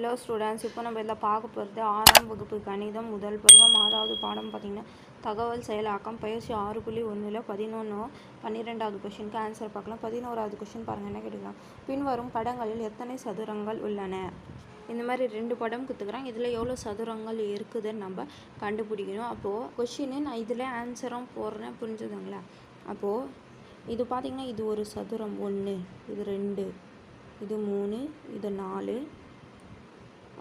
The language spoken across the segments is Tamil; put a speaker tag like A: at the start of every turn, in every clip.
A: ஹலோ ஸ்டூடெண்ட்ஸ் இப்போ நம்ம இதில் பார்க்க போகிறது ஆறாம் வகுப்பு கணிதம் முதல் பருவம். ஆறாவது பாடம் பார்த்திங்கன்னா தகவல் செயலாக்கம் பயிற்சி ஆறு புள்ளி ஒன்றில் பதினொன்று பன்னிரெண்டாவது கொஷினுக்கு ஆன்சர் பார்க்கலாம். பதினோராவது கொஷின் பாருங்கள் என்ன கேட்டுக்கலாம் பின்வரும் படங்களில் எத்தனை சதுரங்கள் உள்ளன? இந்த மாதிரி ரெண்டு படம் கொடுத்துக்குறாங்க இதில் எவ்வளோ சதுரங்கள் இருக்குதுன்னு நம்ம கண்டுபிடிக்கணும். அப்போது கொஷினு நான் இதில் ஆன்சரும் போடுறேன். புரிஞ்சுதுங்களா? அப்போது இது பார்த்திங்கன்னா இது ஒரு சதுரம். ஒன்று இது ரெண்டு இது மூணு இது நாலு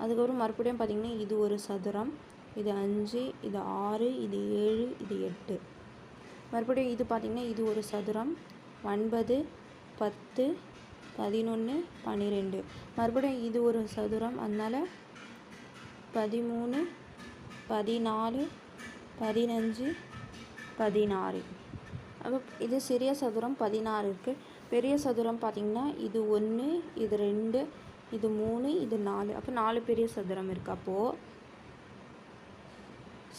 A: அதுக்கப்புறம் மறுபடியும் பார்த்திங்கன்னா இது ஒரு சதுரம் இது அஞ்சு இது ஆறு இது ஏழு இது எட்டு. மறுபடியும் இது பார்த்திங்கன்னா இது ஒரு சதுரம் ஒன்பது பத்து பதினொன்று பன்னிரெண்டு மறுபடியும் இது ஒரு சதுரம் அதனால் பதிமூணு பதினாலு பதினஞ்சு பதினாறு. அப்போ இது சிறிய சதுரம் பதினாறு இருக்குது பெரிய சதுரம் பார்த்திங்கன்னா இது ஒன்று இது ரெண்டு இது மூணு இது நாலு. அப்போ நாலு பெரிய சதுரம் இருக்குது அப்போது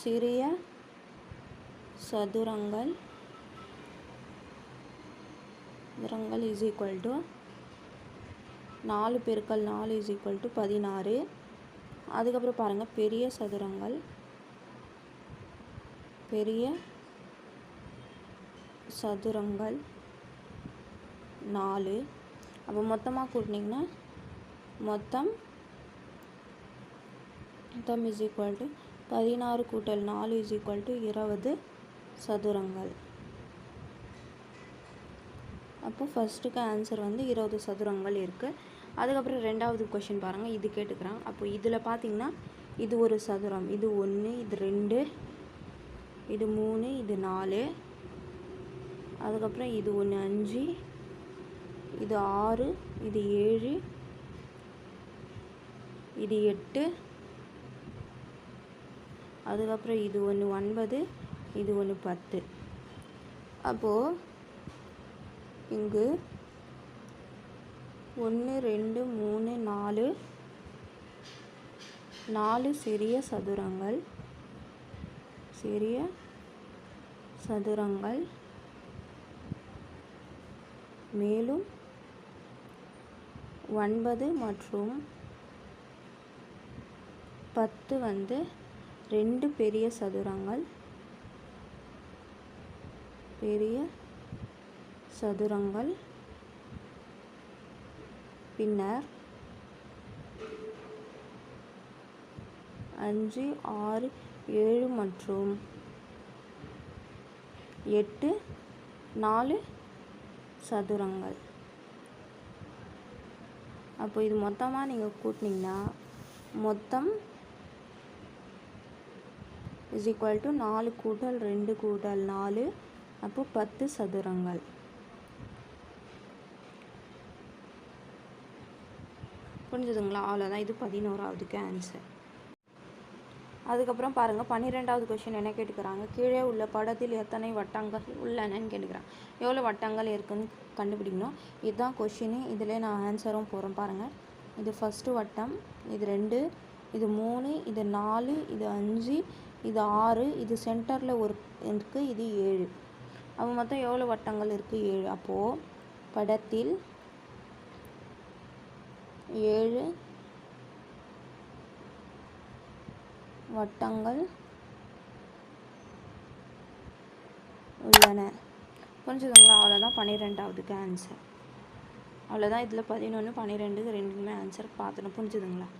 A: சிறிய சதுரங்கள் சதுரங்கள் இஸ் ஈக்குவல் டு நாலு பெருக்கள் நாலு இஸ் ஈக்குவல் டு பதினாறு. அதுக்கப்புறம் பாருங்கள் பெரிய சதுரங்கள் பெரிய சதுரங்கள் நாலு. அப்போ மொத்தமாக கூட்டினீங்கன்னா மொத்தம் மொத்தம் இஸ் ஈக்குவல் டு பதினாறு கூட்டல் நாலு இஸ் ஈக்குவல் டு இருபது சதுரங்கள். அப்போ ஃபஸ்ட்டுக்கு ஆன்சர் வந்து இருபது சதுரங்கள் இருக்குது அதுக்கப்புறம் ரெண்டாவது கொஷின் பாருங்கள் இது கேட்டுக்கிறாங்க அப்போ இதில் பார்த்தீங்கன்னா இது ஒரு சதுரம் இது ஒன்று இது ரெண்டு இது மூணு இது நாலு அதுக்கப்புறம் இது ஒன்று அஞ்சு இது ஆறு இது ஏழு இது எட்டு அதுக்கப்புறம் இது ஒன்று ஒன்பது இது ஒன்று பத்து. அப்போது இங்கு ஒன்று ரெண்டு மூணு நாலு நாலு சிறிய சதுரங்கள் சிறிய சதுரங்கள் மேலும் ஒன்பது மற்றும் பத்து வந்து ரெண்டு பெரிய சதுரங்கள். பெரிய சதுரங்கள். பின்னர் அஞ்சு ஆறு ஏழு மற்றும் எட்டு நாலு சதுரங்கள். அப்போ இது மொத்தமாக நீங்கள் கூட்டினீங்கன்னா மொத்தம் இஸ் ஈக்குவல் டு நாலு கூட்டல் ரெண்டு கூட்டல் நாலு. அப்போ பத்து சதுரங்கள். புரிஞ்சுதுங்களா? அவ்வளோதான் இது பதினோராவதுக்கு ஆன்சர் அதுக்கப்புறம் பாருங்கள் பன்னிரெண்டாவது கொஷின் என்ன கேட்டுக்கிறாங்க? கீழே உள்ள படத்தில் எத்தனை வட்டங்கள் உள்ளனன்னு கேட்டுக்கிறாங்க. எவ்வளோ வட்டங்கள் இருக்குன்னு கண்டுபிடிக்கணும். இதுதான் கொஷின் இதிலே நான் ஆன்சரும் போகிறேன் பாருங்கள் இது ஃபஸ்ட்டு வட்டம் இது ரெண்டு இது மூணு இது நாலு இது அஞ்சு இது ஆறு இது சென்டரில் ஒரு இருக்குது இது ஏழு. அப்போ மொத்தம் எவ்வளோ வட்டங்கள் இருக்குது ஏழு. அப்போது படத்தில் ஏழு வட்டங்கள் உள்ளன. புரிஞ்சுதுங்களா? அவ்வளோதான் பன்னிரெண்டாவதுக்கு ஆன்சர் அவ்வளோதான் இதில் பதினொன்று பன்னிரெண்டு ரெண்டுக்குமே ஆன்சர் பார்த்துணும் புரிஞ்சுதுங்களா?